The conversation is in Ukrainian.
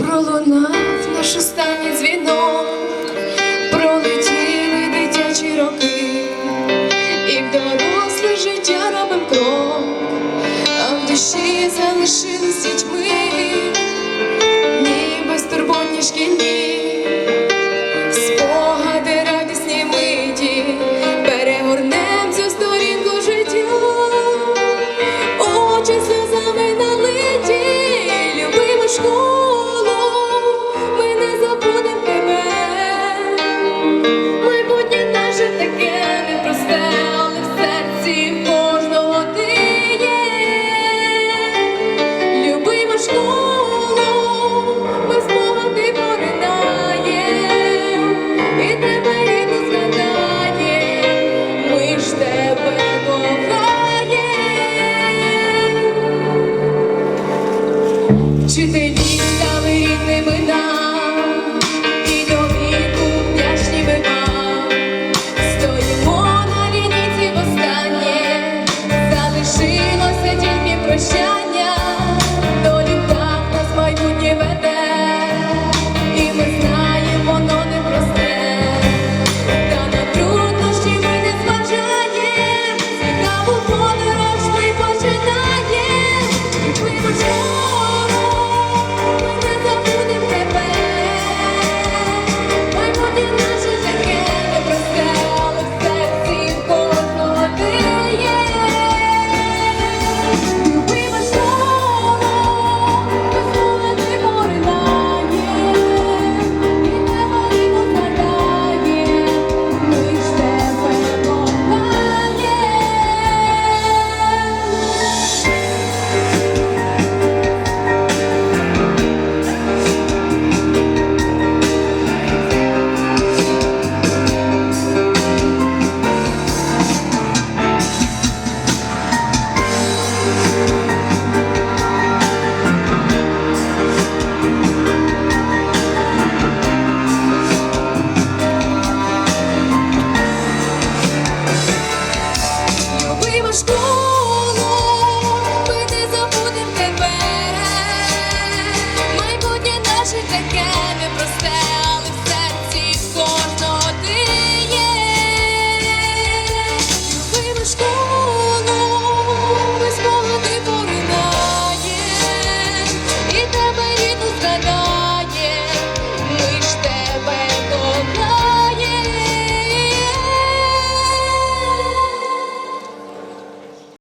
Пролунав наш останній дзвінок, пролетіли дитячі роки, і в доросле життя робим крок, а в душі залишились дітьми, ні безтурботні шкільні, Вчителі